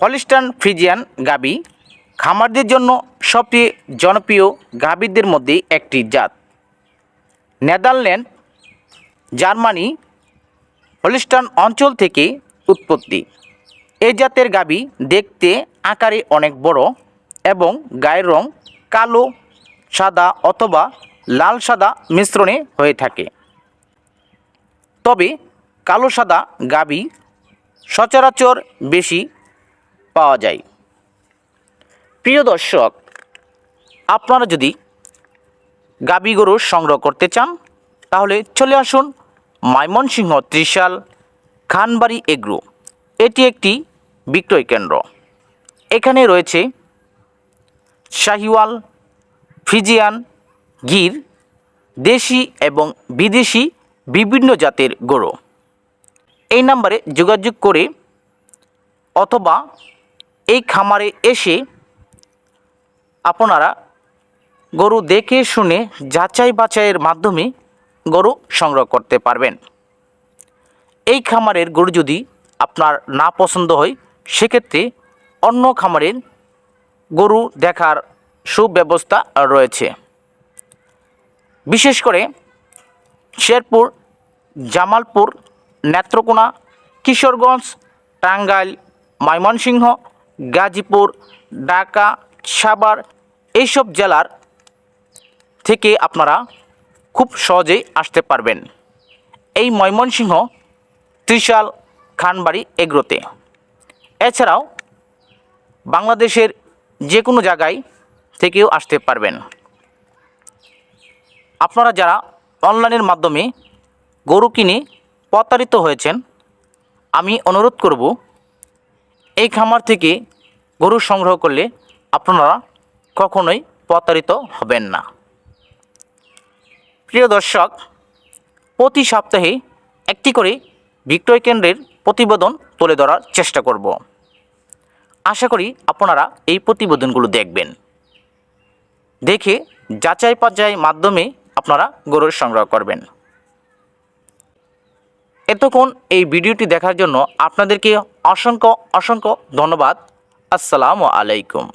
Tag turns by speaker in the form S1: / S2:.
S1: হলিস্টান Friesian গাবি খামারদের জন্য সবচেয়ে জনপ্রিয় গাভীদের মধ্যে একটি জাত। নেদারল্যান্ড, জার্মানি হলিস্টান অঞ্চল থেকে উৎপত্তি। এই জাতের গাবি দেখতে আকারে অনেক বড় এবং গায়ের রং কালো, সাদা অথবা লাল সাদা মিশ্রণে হয়ে থাকে। তবে কালো সাদা গাবি সচরাচর বেশি পাওয়া যায়। প্রিয় দর্শক, আপনারা যদি গাবি গরু সংগ্রহ করতে চান, তাহলে চলে আসুন ময়মনসিংহ ত্রিশাল খানবাড়ি এগ্রো। এটি একটি বিক্রয় কেন্দ্র। এখানে রয়েছে শাহিওয়াল, ফ্রিজিয়ান, গির, দেশি এবং বিদেশি বিভিন্ন জাতের গরু। এই নাম্বারে যোগাযোগ করে অথবা এই খামারে এসে আপনারা গরু দেখে শুনে যাচাই বাছাইয়ের মাধ্যমে গরু সংগ্রহ করতে পারবেন। এই খামারের গরু যদি আপনার না পছন্দ হয়, সেক্ষেত্রে অন্য খামারের গরু দেখার সুব্যবস্থা রয়েছে। বিশেষ করে শেরপুর, জামালপুর, নেত্রকোনা, কিশোরগঞ্জ, টাঙ্গাইল, ময়মনসিংহ গাজীপুর, ঢাকা, সাভার এইসব জেলার থেকে আপনারা খুব সহজেই আসতে পারবেন। এই ময়মনসিংহ, ত্রিশাল, খানবাড়ি এগ্রোতে এছাড়াও বাংলাদেশের যে কোনো জায়গায় থেকেও আসতে পারবেন। আপনারা যারা অনলাইনের মাধ্যমে গরু কিনে প্রতারিত হয়েছেন, আমি অনুরোধ করব এই খামার থেকে গরু সংগ্রহ করলে আপনারা কখনোই প্রতারিত হবেন না। প্রিয় দর্শক, প্রতি সপ্তাহে একটি করে বিক্রয় কেন্দ্রের প্রতিবেদন তুলে ধরার চেষ্টা করব। আশা করি আপনারা এই প্রতিবেদনগুলো দেখবেন। দেখে যাচাই পাচাই মাধ্যমে আপনারা গরুর সংগ্রহ করবেন। এতক্ষণ এই ভিডিওটি দেখার জন্য আপনাদেরকে অসংখ্য অসংখ্য ধন্যবাদ। আসসালামু আলাইকুম।